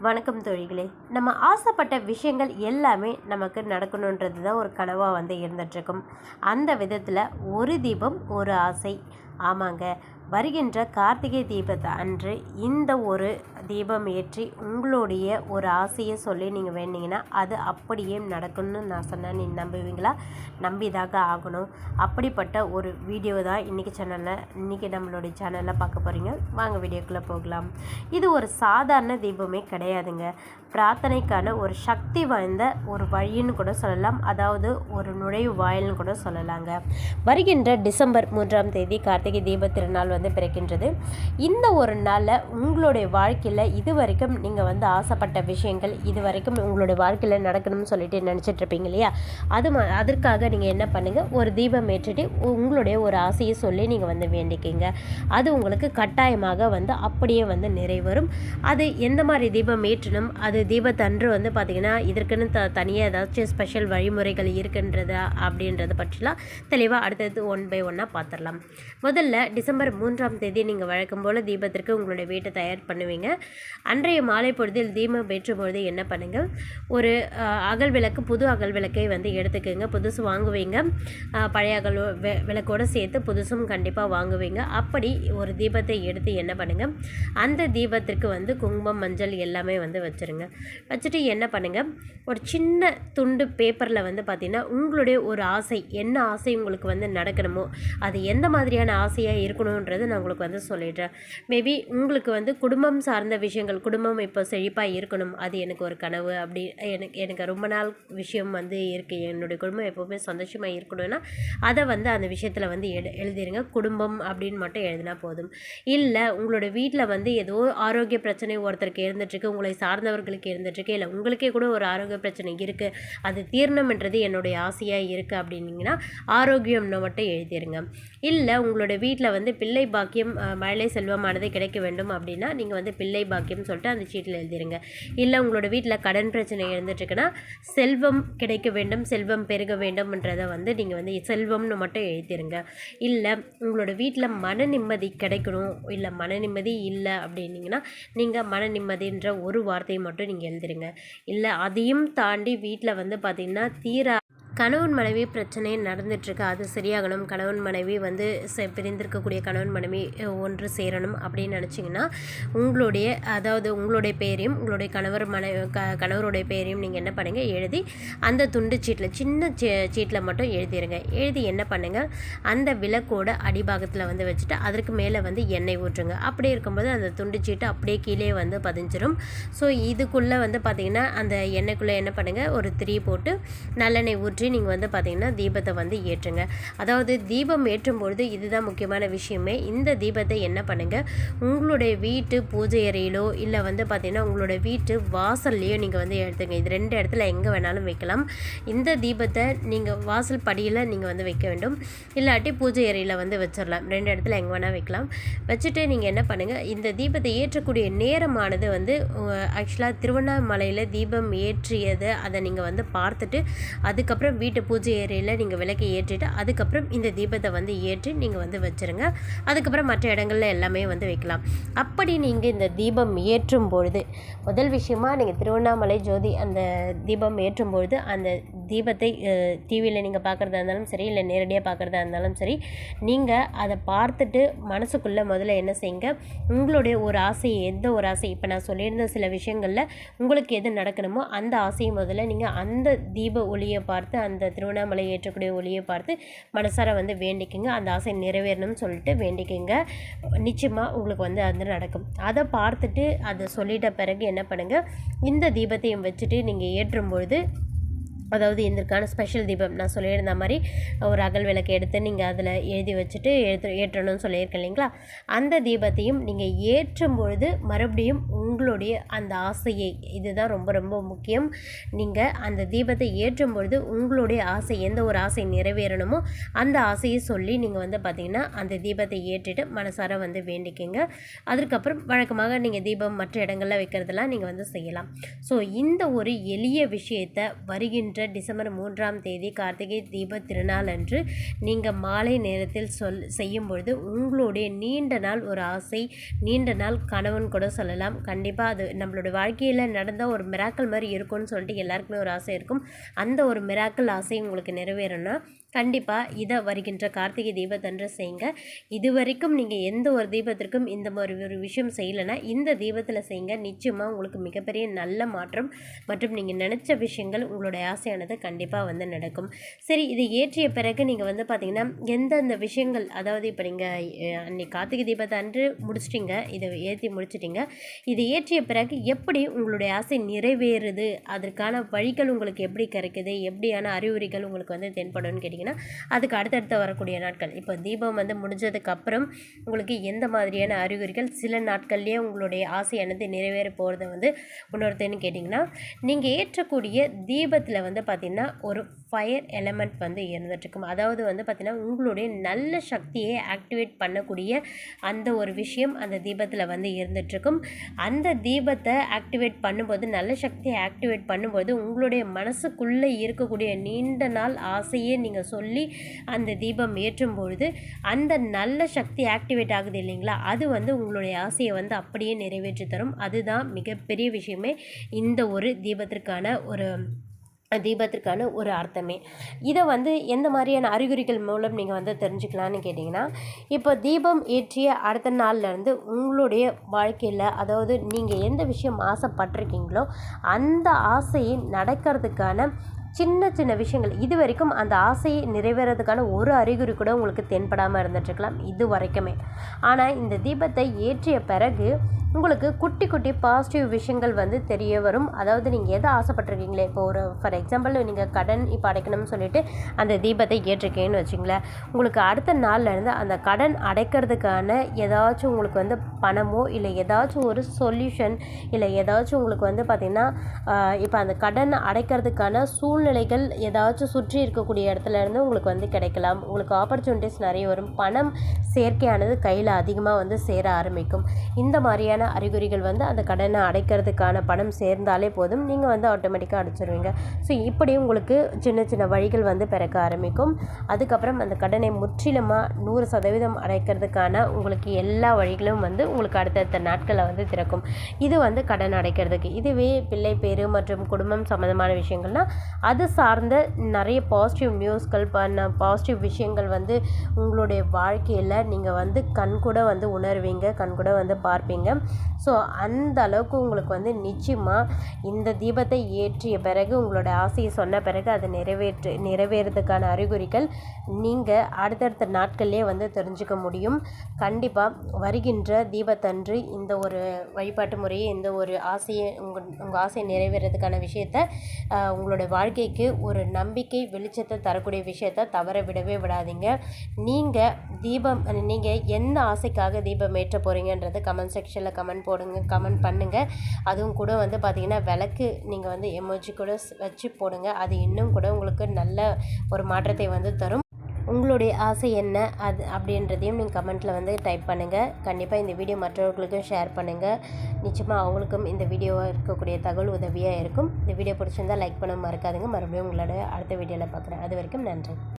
வணக்கம் தோழிகளே. நம்ம ஆசைப்பட்ட விஷயங்கள் எல்லாமே நமக்கு நடக்கணுன்றது தான் ஒரு கனவாக வந்து இருந்துகிட்ருக்கும் அந்த விதத்தில் ஒரு தீபம் ஒரு ஆசை. ஆமாங்க. வருகின்ற கார்த்திகை தீபத்தை அன்று இந்த ஒரு தீபம் ஏற்றி உங்களுடைய ஒரு ஆசையை சொல்லி நீங்கள் வேண்டிங்கன்னா அது அப்படியே நடக்கும்னு நான் சொன்னேன். நீ நம்புவீங்களா? நம்பிதாக ஆகணும். அப்படிப்பட்ட ஒரு வீடியோ தான் இன்றைக்கி சேனலில் இன்றைக்கி நம்மளுடைய சேனலில் பார்க்க போகிறீங்க வாங்க வீடியோக்குள்ளே போகலாம். இது ஒரு சாதாரண தீபமே கிடையாதுங்க. பிரார்த்தனைக்கான ஒரு சக்தி வாய்ந்த ஒரு வழின்னு கூட சொல்லலாம். அதாவது ஒரு நுழைவு வாயில்னு கூட சொல்லலாங்க. வருகின்ற டிசம்பர் மூன்றாம் தேதி கார்த்திகை தீப திருநாள் வந்து பிறக்கின்றது. இந்த ஒரு நாளில் உங்களுடைய வாழ்க்கையில் இது வரைக்கும் நீங்கள் வந்து ஆசைப்பட்ட விஷயங்கள் இது வரைக்கும் உங்களுடைய வாழ்க்கையில் நடக்கணும்னு சொல்லிட்டு நினச்சிட்ருப்பீங்க இல்லையா? அது அதற்காக நீங்கள் என்ன பண்ணுங்கள் ஒரு தீபம் ஏற்றிட்டு உங்களுடைய ஒரு ஆசையை சொல்லி நீங்கள் வந்து வேண்டிக்கிங்க. அது உங்களுக்கு கட்டாயமாக வந்து அப்படியே வந்து நிறைவரும் அது எந்த மாதிரி தீபம் ஏற்றணும்? அது தீபத்தன்று வந்து பார்த்திங்கன்னா இதற்குன்னு த தனியாக ஏதாச்சும் ஸ்பெஷல் வழிமுறைகள் இருக்குன்றதா அப்படின்றத பற்றிலாம் தெளிவாக அடுத்தது ஒன் பை ஒன்னாக பார்த்துடலாம் முதல்ல டிசம்பர் மூன்றாம் தேதி நீங்கள் வழக்கம் போல் தீபத்திற்கு உங்களுடைய வீட்டை தயார் பண்ணுவீங்க. அன்றைய மாலை பொழுதில் தீபம் ஏற்றும் பொழுது என்ன பண்ணுங்கள் ஒரு அகல் விளக்கு புது அகல் விளக்கை வந்து எடுத்துக்கோங்க. புதுசு வாங்குவீங்க. பழைய அகல் விளக்கோடு சேர்த்து புதுசும் கண்டிப்பாக வாங்குவீங்க. அப்படி ஒரு தீபத்தை எடுத்து என்ன பண்ணுங்கள் அந்த தீபத்திற்கு வந்து குங்குமம் மஞ்சள் எல்லாமே வந்து வச்சுருங்க. வச்சுட்டு என்ன பண்ணுங்கள் ஒரு சின்ன துண்டு பேப்பரில் வந்து பார்த்திங்கன்னா உங்களுடைய ஒரு ஆசை என்ன ஆசை உங்களுக்கு வந்து நடக்கணுமோ அது எந்த மாதிரியான ஆசையாக இருக்கணுன்றது நான் உங்களுக்கு வந்து சொல்லிடுறேன். மேபி உங்களுக்கு வந்து குடும்பம் சார்ந்த விஷயங்கள் குடும்பம் இப்போ செழிப்பாக இருக்கணும். அது எனக்கு ஒரு கனவு அப்படி எனக்கு எனக்கு ரொம்ப நாள் விஷயம் வந்து இருக்குது என்னுடைய குடும்பம் எப்போவுமே சந்தோஷமாக இருக்கணும்னா அதை வந்து அந்த விஷயத்தில் வந்து எழு எழுதிருங்க. குடும்பம் அப்படின்னு மட்டும் எழுதினா போதும். இல்லை உங்களோட வீட்டில் வந்து ஏதோ ஆரோக்கிய பிரச்சனை ஒருத்தருக்கு இருந்துட்டுருக்கு உங்களை சார்ந்தவர்களுக்கு இருந்துகிட்ருக்கு இல்லை உங்களுக்கே கூட ஒரு ஆரோக்கிய பிரச்சனை இருக்குது அது தீர்ணம்ன்றது என்னுடைய ஆசையாக இருக்குது அப்படின்னீங்கன்னா ஆரோக்கியம்னு மட்டும் எழுதிருங்க. இல்லை உங்களோட வீட்டில் வந்து பிள்ளை பாக்கியம் மழலை செல்வமானது கிடைக்க வேண்டும் அப்படின்னா நீங்கள் வந்து பிள்ளை பாக்கியம் சொல்லிட்டு அந்த சீட்டில் எழுதிருங்க. இல்லை உங்களோட வீட்டில் கடன் பிரச்சனை இருந்துட்டுருக்குன்னா செல்வம் கிடைக்க வேண்டும் செல்வம் பெருக வேண்டும்ன்றதை வந்து நீங்கள் வந்து செல்வம்னு மட்டும் எழுதிருங்க. இல்லை உங்களோட வீட்டில் மன நிம்மதி கிடைக்கணும் இல்லை மன நிம்மதி இல்லை அப்படின்னீங்கன்னா நீங்கள் மன நிம்மதின்ற ஒரு வார்த்தையை மட்டும் நீங்கள் எழுதிருங்க. இல்லை அதையும் தாண்டி வீட்டில் வந்து பார்த்திங்கன்னா தீரா கணவன் மனைவி பிரச்சனை நடந்துட்டுருக்கு. அது சரியாகணும். கணவன் மனைவி வந்து பிரிந்திருக்கக்கூடிய கணவன் மனைவி ஒன்று சேரணும் அப்படின்னு நினச்சிங்கன்னா உங்களுடைய அதாவது உங்களுடைய பேரையும் உங்களுடைய கணவர் மனைவி க கணவருடைய பேரையும் நீங்கள் என்ன பண்ணுங்கள் எழுதி அந்த துண்டு சீட்டில் சின்ன சீ சீட்டில் மட்டும் எழுதிடுங்க எழுதி என்ன பண்ணுங்கள் அந்த விளக்கோட அடிபாகத்தில் வந்து வச்சுட்டு அதற்கு மேலே வந்து எண்ணெய் ஊற்றுங்க. அப்படி இருக்கும்போது அந்த துண்டு சீட்டு அப்படியே கீழே வந்து பதிஞ்சிடும் ஸோ இதுக்குள்ளே வந்து பார்த்திங்கன்னா அந்த எண்ணெய்க்குள்ளே என்ன பண்ணுங்கள் ஒரு திரி போட்டு நல்லெண்ணெய் ஊற்றி நீங்கள் வந்து பார்த்திங்கன்னா தீபத்தை வந்து ஏற்றுங்க. அதாவது தீபம் ஏற்றும் பொழுது இதுதான் முக்கியமான விஷயமே. இந்த தீபத்தை என்ன பண்ணுங்கள் உங்களுடைய வீட்டு பூஜை அறையிலோ இல்லை வந்து பார்த்திங்கன்னா உங்களோட வீட்டு வாசல்லையோ நீங்கள் வந்து எடுத்துங்க. இது ரெண்டு இடத்துல எங்கே வேணாலும் வைக்கலாம். இந்த தீபத்தை நீங்கள் வாசல் படியில் நீங்கள் வந்து வைக்க வேண்டும். இல்லாட்டி பூஜை அறையில் வந்து வச்சிடலாம் ரெண்டு இடத்துல எங்கே வேணால் வைக்கலாம். வச்சுட்டு நீங்கள் என்ன பண்ணுங்கள் இந்த தீபத்தை ஏற்றக்கூடிய நேரமானது வந்து ஆக்சுவலாக திருவண்ணாமலையில் தீபம் ஏற்றியதை அதை நீங்கள் வந்து பார்த்துட்டு அதுக்கப்புறம் வீட்டு பூஜை ஏரியில் நீங்கள் விளக்கை ஏற்றிட்டு அதுக்கப்புறம் இந்த தீபத்தை வந்து ஏற்றி நீங்கள் வந்து வச்சுருங்க. அதுக்கப்புறம் மற்ற இடங்கள்ல எல்லாமே வந்து வைக்கலாம். அப்படி நீங்கள் இந்த தீபம் ஏற்றும் பொழுது முதல் விஷயமாக நீங்கள் திருவண்ணாமலை ஜோதி அந்த தீபம் ஏற்றும் பொழுது அந்த தீபத்தை டிவியில் நீங்கள் பார்க்குறதா இருந்தாலும் சரி இல்லை நேரடியாக பார்க்குறதா இருந்தாலும் சரி நீங்கள் அதை பார்த்துட்டு மனசுக்குள்ளே முதல்ல என்ன செய்யுங்க உங்களுடைய ஒரு ஆசை எந்த ஒரு ஆசை இப்போ நான் சொல்லியிருந்த சில விஷயங்களில் உங்களுக்கு எது நடக்கணுமோ அந்த ஆசையை முதல்ல நீங்கள் அந்த தீப ஒளியை பார்த்து அந்த திருவண்ணாமலை ஏற்றக்கூடிய ஒளியை பார்த்து மனசார வந்து வேண்டிக்குங்க. அந்த ஆசை நிறைவேறணும்னு சொல்லிட்டு வேண்டிக்குங்க. நிச்சயமாக உங்களுக்கு வந்து அது நடக்கும். அதை பார்த்துட்டு அதை சொல்லிட்ட பிறகு என்ன பண்ணுங்கள் இந்த தீபத்தையும் வச்சுட்டு நீங்கள் ஏற்றும் பொழுது அதாவது இதற்கான ஸ்பெஷல் தீபம். நான் சொல்லியிருந்த மாதிரி ஒரு அகல் விளக்கு எடுத்து நீங்கள் அதில் எழுதி வச்சுட்டு ஏற்று ஏற்றணும்னு சொல்லியிருக்கேன் இல்லைங்களா? அந்த தீபத்தையும் நீங்கள் ஏற்றும் பொழுது மறுபடியும் உங்களுடைய அந்த ஆசையை இதுதான் ரொம்ப ரொம்ப முக்கியம். நீங்கள் அந்த தீபத்தை ஏற்றும் பொழுது உங்களுடைய ஆசை எந்த ஒரு ஆசை நிறைவேறணுமோ அந்த ஆசையை சொல்லி நீங்கள் வந்து பார்த்திங்கன்னா அந்த தீபத்தை ஏற்றிட்டு மனசார வந்து வேண்டிக்கிங்க. அதுக்கப்புறம் வழக்கமாக நீங்கள் தீபம் மற்ற இடங்களில் வைக்கிறதெல்லாம் நீங்கள் வந்து செய்யலாம். ஸோ இந்த ஒரு எளிய விஷயத்தை வருகின்ற வருகின்ற டிசம்பர் மூன்றாம் தேதி கார்த்திகை தீப திருநாள் அன்று நீங்கள் மாலை நேரத்தில் சொல் செய்யும் பொழுது உங்களுடைய நீண்ட நாள் ஒரு ஆசை நீண்ட நாள் கணவன் கூட சொல்லலாம். கண்டிப்பாக அது நம்மளோட வாழ்க்கையில் நடந்த ஒரு மிராக்கள் மாதிரி இருக்கும்னு சொல்லிட்டு எல்லாருக்குமே ஒரு ஆசை இருக்கும். அந்த ஒரு மிராக்கள் ஆசை உங்களுக்கு நிறைவேறணும்னா கண்டிப்பாக இதை வருகின்ற கார்த்திகை தீபத்தன்று செய்யுங்க. இது வரைக்கும் நீங்கள் எந்த ஒரு தீபத்திற்கும் இந்த மாதிரி ஒரு விஷயம் செய்யலைன்னா இந்த தீபத்தில் செய்யுங்க. நிச்சயமாக உங்களுக்கு மிகப்பெரிய நல்ல மாற்றம் மற்றும் நீங்கள் நினச்ச விஷயங்கள் உங்களுடைய ஆசையானது கண்டிப்பாக வந்து நடக்கும். சரி இதை ஏற்றிய பிறகு நீங்கள் வந்து பார்த்தீங்கன்னா எந்தெந்த விஷயங்கள் அதாவது இப்போ நீங்கள் அன்னைக்கு கார்த்திகை தீபத்தை அன்று முடிச்சிட்டிங்க இதை ஏற்றி முடிச்சிட்டிங்க. இதை ஏற்றிய பிறகு எப்படி உங்களுடைய ஆசை நிறைவேறுது அதற்கான வழிகள் உங்களுக்கு எப்படி கிடைக்குது எப்படியான அறிகுறிகள் உங்களுக்கு வந்து தென்படும்னு கேட்டிங்கன்னா அதுக்கு அடுத்தடுத்து வரக்கூடிய நாட்கள். இப்போ தீபம் வந்து முடிஞ்சதுக்கப்புறம் உங்களுக்கு எந்த மாதிரியான அறிகுறிகள் சில நாட்கள்லேயே உங்களுடைய ஆசையானது நிறைவேற போகிறத வந்து உணர்த்தேன்னு கேட்டிங்கன்னா நீங்கள் ஏற்றக்கூடிய தீபத்தில் வந்து பார்த்திங்கன்னா ஒரு ஃபயர் எலமெண்ட் வந்து இருந்துகிட்ருக்கும் அதாவது வந்து பார்த்திங்கன்னா உங்களுடைய நல்ல சக்தியை ஆக்டிவேட் பண்ணக்கூடிய அந்த ஒரு விஷயம் அந்த தீபத்தில் வந்து இருந்துகிட்ருக்கும் அந்த தீபத்தை ஆக்டிவேட் பண்ணும்போது நல்ல சக்தியை ஆக்டிவேட் பண்ணும்போது உங்களுடைய மனசுக்குள்ளே இருக்கக்கூடிய நீண்ட நாள் ஆசையே நீங்கள் சொல்லி அந்த தீபம் ஏற்றும் பொழுது அந்த நல்ல சக்தி ஆக்டிவேட் ஆகுது இல்லைங்களா? அது வந்து உங்களுடைய ஆசையை வந்து அப்படியே நிறைவேற்றி தரும். அதுதான் மிகப்பெரிய விஷயமே. இந்த ஒரு தீபத்திற்கான ஒரு தீபத்திற்கான ஒரு அர்த்தமே. இதை வந்து எந்த மாதிரியான அறிகுறிகள் மூலம் நீங்கள் வந்து தெரிஞ்சுக்கலான்னு கேட்டிங்கன்னா இப்போ தீபம் ஏற்றிய அடுத்த நாள்லேருந்து உங்களுடைய வாழ்க்கையில் அதாவது நீங்கள் எந்த விஷயம் ஆசைப்பட்டிருக்கீங்களோ அந்த ஆசையை நடக்கிறதுக்கான சின்ன சின்ன விஷயங்கள். இது வரைக்கும் அந்த ஆசையை நிறைவேறதுக்கான ஒரு அறிகுறி கூட உங்களுக்கு தென்படாமல் இருந்துட்டுருக்கலாம் இது வரைக்குமே. ஆனால் இந்த தீபத்தை ஏற்றிய பிறகு உங்களுக்கு குட்டி குட்டி பாசிட்டிவ் விஷயங்கள் வந்து தெரிய வரும். அதாவது நீங்கள் எதை ஆசைப்பட்டிருக்கீங்களே? இப்போ ஒரு ஃபார் எக்ஸாம்பிள் நீங்கள் கடன் இப்போ அடைக்கணும்னு சொல்லிட்டு அந்த தீபத்தை ஏற்றிருக்கேன்னு வச்சுங்களேன் உங்களுக்கு அடுத்த நாள்லேருந்து அந்த கடன் அடைக்கிறதுக்கான ஏதாச்சும் உங்களுக்கு வந்து பணமோ இல்லை ஏதாச்சும் ஒரு சொல்யூஷன் இல்லை ஏதாச்சும் உங்களுக்கு வந்து பார்த்திங்கன்னா இப்போ அந்த கடன் அடைக்கிறதுக்கான சூழ்நிலைகள் ஏதாச்சும் சுற்றி இருக்கக்கூடிய இடத்துலேருந்து உங்களுக்கு வந்து கிடைக்கலாம். உங்களுக்கு ஆப்பர்ச்சுனிட்டிஸ் நிறைய வரும். பணம் சேர்க்கையானது கையில் அதிகமாக வந்து சேர ஆரம்பிக்கும். இந்த மாதிரியான அறிகுறிகள் வந்து அந்த கடனை அடைக்கிறதுக்கான பணம் சேர்ந்தாலே போதும். நீங்கள் வந்து ஆட்டோமேட்டிக்காக அடைச்சிருவீங்க. ஸோ இப்படி உங்களுக்கு சின்ன சின்ன வழிகள் வந்து பிறக்க ஆரம்பிக்கும். அதுக்கப்புறம் அந்த கடனை முற்றிலுமாக நூறு சதவீதம் அடைக்கிறதுக்கான உங்களுக்கு எல்லா வழிகளும் வந்து உங்களுக்கு அடுத்தடுத்த நாட்களில் வந்து திறக்கும். இது வந்து கடன் அடைக்கிறதுக்கு. இதுவே பிள்ளை பேரு மற்றும் குடும்பம் சம்மந்தமான விஷயங்கள்னால் அது சார்ந்த நிறைய பாசிட்டிவ் நியூஸ்கள் பண்ண பாசிட்டிவ் விஷயங்கள் வந்து உங்களுடைய வாழ்க்கையில் நீங்கள் வந்து கண் கூட வந்து உணர்வீங்க கண் கூட வந்து பார்ப்பீங்க. ஸோ அந்த அளவுக்கு உங்களுக்கு வந்து நிச்சயமாக இந்த தீபத்தை ஏற்றிய பிறகு உங்களோட ஆசையை சொன்ன பிறகு அது நிறைவேற்று நிறைவேறதுக்கான அறிகுறிகள் நீங்கள் அடுத்தடுத்த நாட்கள்லேயே வந்து தெரிஞ்சுக்க முடியும். கண்டிப்பாக வருகின்ற தீபத்தன்று இந்த ஒரு வழிபாட்டு முறையை இந்த ஒரு ஆசையை உங்கள் உங்கள் ஆசையை நிறைவேறதுக்கான விஷயத்த உங்களோட வாழ்க்கைக்கு ஒரு நம்பிக்கை வெளிச்சத்தை தரக்கூடிய விஷயத்த தவற விடவே விடாதீங்க. நீங்கள் தீபம் நீங்கள் எந்த ஆசைக்காக தீபம் ஏற்ற போகிறீங்கன்றது கமெண்ட் செக்ஷனில் கமெண்ட் போடுங்க கமெண்ட் பண்ணுங்கள் அதுவும் கூட வந்து பார்த்திங்கன்னா விளக்கு நீங்கள் வந்து எமோஜி கூட வச்சு போடுங்க. அது இன்னும் கூட உங்களுக்கு நல்ல ஒரு மாற்றத்தை வந்து தரும். உங்களுடைய ஆசை என்ன? அது அப்படின்றதையும் நீங்கள் கமெண்ட்டில் வந்து டைப் பண்ணுங்கள் கண்டிப்பாக இந்த வீடியோ மற்றவர்களுக்கும் ஷேர் பண்ணுங்கள் நிச்சயமாக அவங்களுக்கும் இந்த வீடியோவாக இருக்கக்கூடிய தகவல் உதவியாக இருக்கும். இந்த வீடியோ பிடிச்சிருந்தால் லைக் பண்ண மறக்காதுங்க. மறுபடியும் உங்களோட அடுத்த வீடியோவில் பார்க்குறேன் அது வரைக்கும் நன்றி.